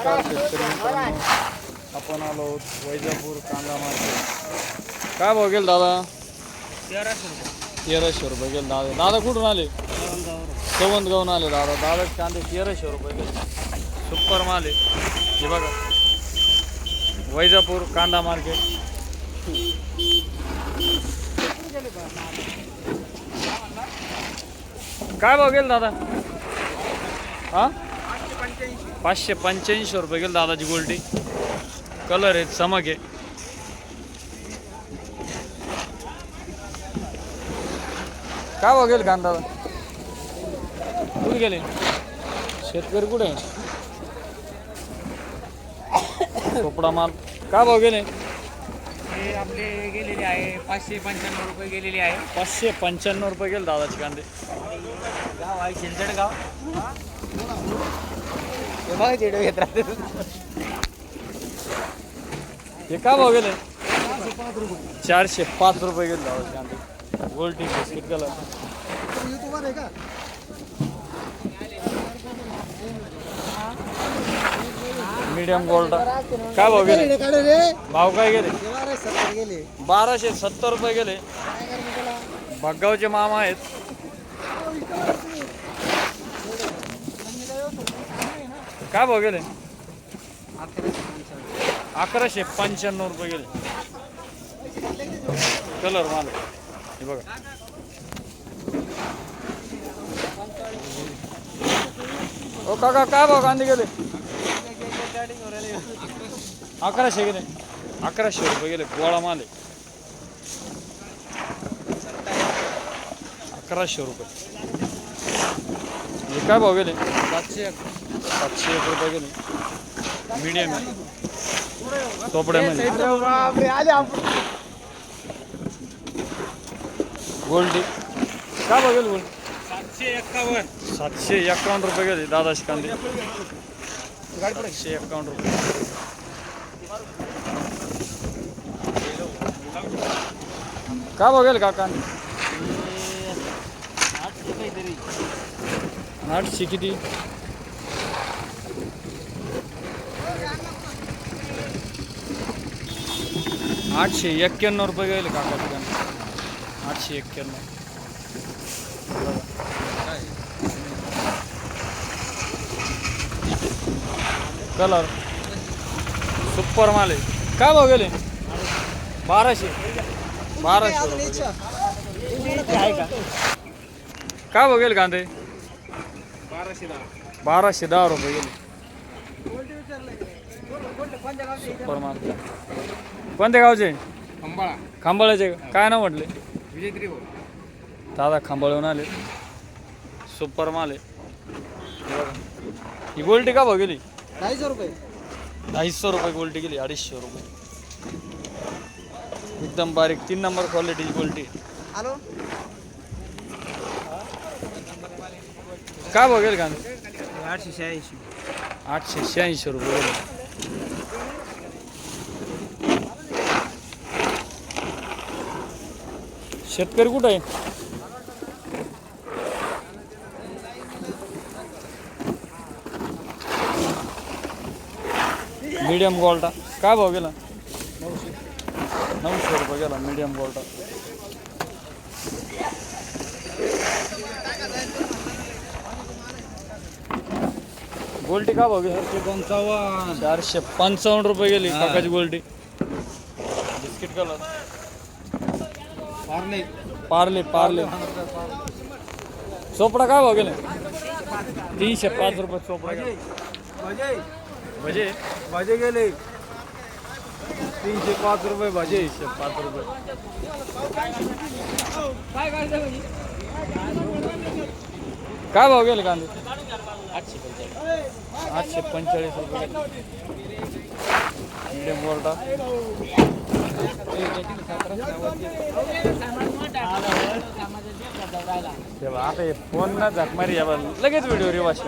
नमस्कार शेतकरी मित्रांनो. आपण आलो वैजापूर कांदा मार्केट. काय भाव गेल दादा? तेराशे रुपये. गेल दादा. दादा कुठून आले? चवंदगावून आले दादा. दादा कांदे तेराशे रुपये गेले. सुपर माल आहे. हे बघा. वैजापूर कांदा मार्केट. काय भाव गेल दादा? हा? पाचशे पंच्याऐंशी रुपये गेले दादाची गोल्टी कलर आहेत चमक आहे. काय भाव गेले कांदा? कुठे गेले? शेतकरी कुठे? आहे चोपडा माल. काय भाव गेले? हे आपले गेलेले आहे पाचशे पंच्याण्णव रुपये गेलेले आहे. पाचशे पंच्याण्णव रुपये गेले दादाचे कांदे. गाव आहे शिलचड गाव हे बघा घेत राहते हे काय भाव गेले? चारशे पाच रुपये. गेले दादाचे कांदे. गोल्टी बिस्किट कलर मिडियम गोल्ड काय भाव गेले? भाव काय गेले? बाराशे सत्तर रुपये गेले. भगावचे मामा आहेत. काय भाव गेले? अकराशे पंच्याण्णव रुपये गेले. कलर माल. हे बघा. ओ काका काय भाव कांदे गेले? अकराशे गेले. अकराशे रुपये गेले. गोळा माल अकराशे रुपये. हे काय भाव गेले? सातशे सातशे एक रुपये गेले. मीडियम आहे. चोपड्यामध्ये गोल्डी काय भाव गेले गोल्ड सातशे एक्कावन्न सातशे एकावन्न रुपये गेले. दादाचे कांदे. सातशे एकावन्न रुपये. काय भाव काका? आठशे आठशे किती? आठशे एक्क्याण्णव रुपये गेले काका दुकान आठशे एक्क्याण्णव. कलर. सुपर माल आहे. काय भाव गेले? बाराशे. बाराशे रुपये काय भाव गेले कांदे? बाराशे दहा बाराशे दहा रुपये गेले. सुपर माल. कोणत्या गावचे? अंबाळा खांबाळ्याचे. का? काय नाव म्हटले? विजय त्रिभो दादा खांबाळून आले. सुपर माल आहे. हे. ही गोल्टी का भाव गेली? अडीचशे रुपये अडीचशे रुपये गोल्टी गेली अडीचशे रुपये एकदम बारीक तीन नंबर क्वालिटीची गोल्टी हॅलो? काय भाव गेले आठशे शहाऐंशी आठशे शहाऐंशी रुपये शेतकरी कुठं आहे? मीडियम गोल्टा काय भाव गेला? नऊशे नऊशे रुपये गेला मीडियम गोल्टा गोल्टी का भाव गेला? पंचावन्न. चारशे पंचावन्न रुपये गेली काकाची गोल्टी biscuit colour Parle. Parle Parle. Chopda काय भाव गेले? तीनशे पाच रुपये चोपडा गेला. भजे भजे भजे गेले. तीनशे पाच रुपये भजे तीनशे पाच रुपये. काय भाव गेले कांदे? आठशे पंचेचाळीस रुपये. मीडियम बोर्डा. आता हे फोन ना झाक मारी. लगेच व्हिडिओ रिवाज